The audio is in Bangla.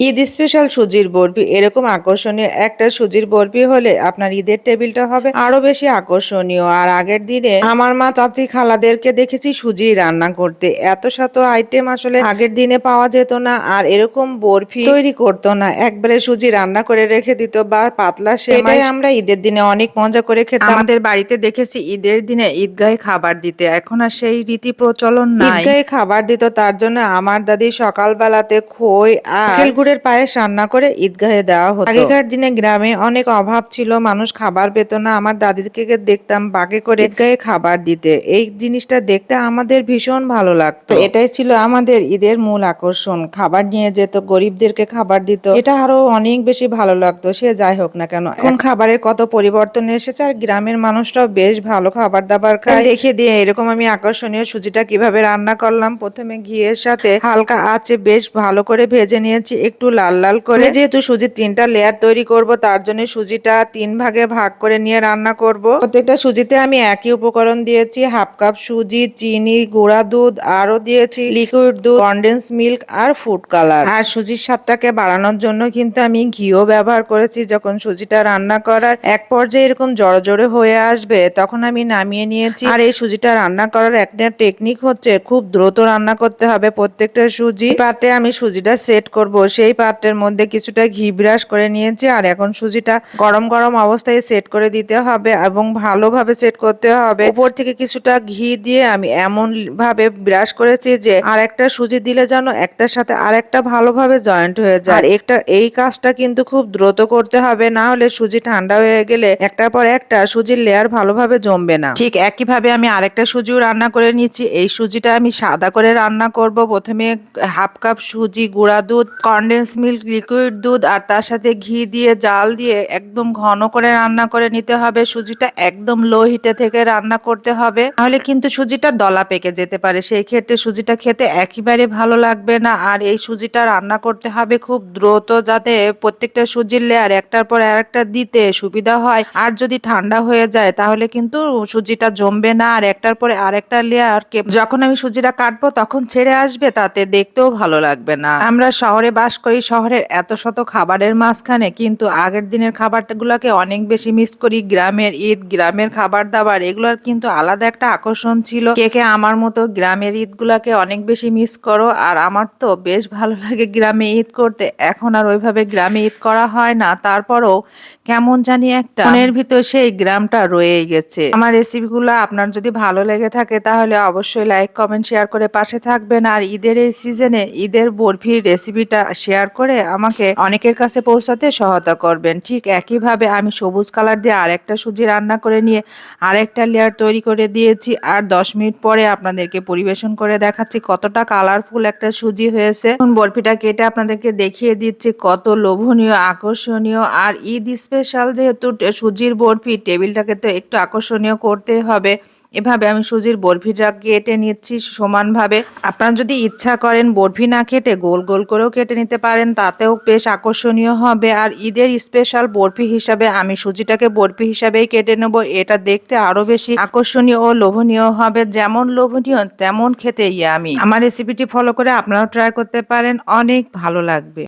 ঈদ স্পেশাল সুজির বরফি এরকম আকর্ষণীয় একটা সুজির বরফি হলে আপনার ঈদের টেবিলটা হবে আরও বেশি আকর্ষণীয়। আর আগের দিনে আমার মা চাচি খালাদেরকে দেখেছি সুজি রান্না করতে। এত শত আইটেম আসলে আগের দিনে পাওয়া যেত না আর এরকম বরফি তৈরি করতো না। একবারে সুজি রান্না করে রেখে দিত বা পাতলা সেটাই আমরা ঈদের দিনে অনেক মজা করে খেতাম। আমাদের বাড়িতে দেখেছি ঈদের দিনে ঈদগাহে খাবার দিতে। এখন আর সেই রীতি প্রচলন নাই। ঈদগাহে খাবার দিত তার জন্য আমার দাদি সকালবেলাতে খই আর গুড়ের পায়েস রান্না করে ঈদগাহে দেওয়া হতো। আগেকার দিনে গ্রামে অনেক অভাব ছিল মানুষ খাবার পেত না। আমার দাদিকে দেখতাম বাগে করে ঈদগাহে খাবার দিতে। এই জিনিসটা দেখতে আমাদের ভীষণ ভালো লাগতো। এটাই ছিল আমাদের ঈদের মূল আকর্ষণ। খাবার নিয়ে যেত গরিবদেরকে খাবার দিত। এটা আরও অনেক বেশি ভালো লাগতো সে যাই হোক না কেন। এখন খাবারের কত পরিবর্তন এসেছে আর গ্রামের মানুষরাও বেশ ভালো খাবার দাবার খায়। দেখিয়ে দিয়ে এরকম আমি আকর্ষণীয় সুজিটা কীভাবে রান্না করলাম প্রথমে ঘিয়ের সাথে হালকা আছে বেশ ভালো করে ভেজে নিয়েছি। একটু লাল লাল করে। যেহেতু সুজির তিনটা লেয়ার তৈরি করব, তার জন্য সুজিটা তিন ভাগে ভাগ করে নিয়ে রান্না করব। প্রত্যেকটা সুজিতে আমি একই উপকরণ দিয়েছি, হাফ কাপ সুজি, চিনি, গুঁড়া দুধ আরও দিয়েছি লিকুইড দুধ কন্ডেন্স মিল্ক আর ফুড কালার আর সুজির স্বাদটাকে বাড়ানোর জন্য কিন্তু আমি ঘিও ব্যবহার করেছি যখন সুজিটা রান্না করার। এক পর্যায়ে এরকম জড়ো জড়ো হয়ে আসবে, তখন আমি নামিয়ে নিয়েছি। আর এই সুজিটা রান্না করার একটা টেকনিক হচ্ছে, খুব দ্রুত রান্না করতে হবে প্রত্যেকটা সুজি। পাত্রে আমি সুজিটা সেট করব সেই পাত্রের মধ্যে কিছুটা ঘি ব্রাশ করে নিয়েছি আর এখন সুজিটা গরম গরম অবস্থায় সেট করে দিতে হবে এবং ভালোভাবে সেট করতে হবে। উপর থেকে কিছুটা ঘি দিয়ে আমি এমন ভাবে ব্রাশ করেছি যে আর একটা সুজি দিলে যেন একটার সাথে আর একটা ভালোভাবে জয়েন্ট হয়ে যায়। আর একটা, এই কাজটা কিন্তু খুব দ্রুত করতে হবে, না হলে সুজি ঠান্ডা হয়ে গেলে একটার পর একটা সুজির লেয়ার ভালোভাবে জমবে না। ঠিক একইভাবে আমি আরেকটা সুজিও রান্না করে নিচ্ছি এই সুজিটা আমি সাদা করে রান্না করব। প্রথমে হাফ কাপ সুজি গুঁড়া দুধ কন্ডেন্স মিল্ক লিকুইড দুধ আর তার সাথে ঘি দিয়ে, জাল দিয়ে একদম ঘন করে রান্না করে নিতে হবে। সুজিটা একদম লো হিটে থেকে রান্না করতে হবে। তাহলে কিন্তু সুজিটা দলা পেকে যেতে পারে। সেই ক্ষেত্রে সুজিটা খেতে একেবারে ভালো লাগবে না। আর এই সুজিটা রান্না করতে হবে খুব দ্রুত যাতে প্রত্যেকটা সুজির লেয়ার একটার পর আরেকটা দিতে সুবিধা হয়। আর যদি ঠান্ডা হয়ে যায়, তাহলে কিন্তু সুজিটা জমবে না। আর একটার পরে আরেকটা লেয়ার যখন আমি সুজিটা কাটবো, তখন ছেড়ে আসবে, তাতে দেখতেও ভালো লাগবে না। আমরা শহরে বাস করি শহরের এত শত খাবারের মাঝখানে, কিন্তু আগের দিনের খাবারগুলোকে অনেক বেশি মিস করি। গ্রামের ঈদ, গ্রামের খাবার দাবার, এগুলোর কিন্তু আলাদা একটা আকর্ষণ ছিল। কে কে আমার মতো গ্রামের ঈদ গুলাকে অনেক বেশি মিস করো, আর আমার তো বেশ ভালো লাগে গ্রামে ঈদ করতে। এখন আর ওইভাবে গ্রামে ঈদ করা হয় না, তারপরও কেমন জানি একটা মনের ভিতর সেই গ্রামটা রয়ে গেছে। আমার রেসিপিগুলো আপনার যদি ভালো লেগে থাকে, তাহলে অবশ্যই লাইক, কমেন্ট, শেয়ার করে পাশে থাকবেন। আর ঈদের এই সিজনে ঈদের বরফির রেসিপিটা শেয়ার করে আমাকে অনেকের কাছে পৌঁছাতে সহায়তা করবেন। ঠিক একইভাবে আমি সবুজ কালার দিয়ে আরেকটা সুজি রান্না করে নিয়ে আরেকটা লেয়ার তৈরি করে দিয়েছি। আর দশ মিনিট পরে আপনাদেরকে পরিবেশন করে দেখাচ্ছি কতটা কালারফুল একটা সুজি হয়েছে। এখন বরফিটা কেটে আপনাদেরকে দেখিয়ে দিচ্ছি কত লোভনীয়, আকর্ষণীয়। আর ঈদ স্পেশাল যেহেতু, সুজির বরফি, টেবিলটাকে তো একটু আকর্ষণীয় করতে হবে। এভাবে আমি সুজির বরফিটা কেটে নিচ্ছি সমানভাবে। আপনারা যদি ইচ্ছা করেন বরফি না কেটে গোল গোল করেও কেটে নিতে পারেন, তাতেও বেশ আকর্ষণীয় হবে। আর ঈদের স্পেশাল বরফি হিসাবে আমি সুজিটাকে বরফি হিসাবেই কেটে নেব। এটা দেখতে আরও বেশি আকর্ষণীয় ও লোভনীয় হবে। যেমন লোভনীয়, তেমন খেতে আমি আমার রেসিপিটি ফলো করে আপনারাও ট্রাই করতে পারেন। অনেক ভালো লাগবে।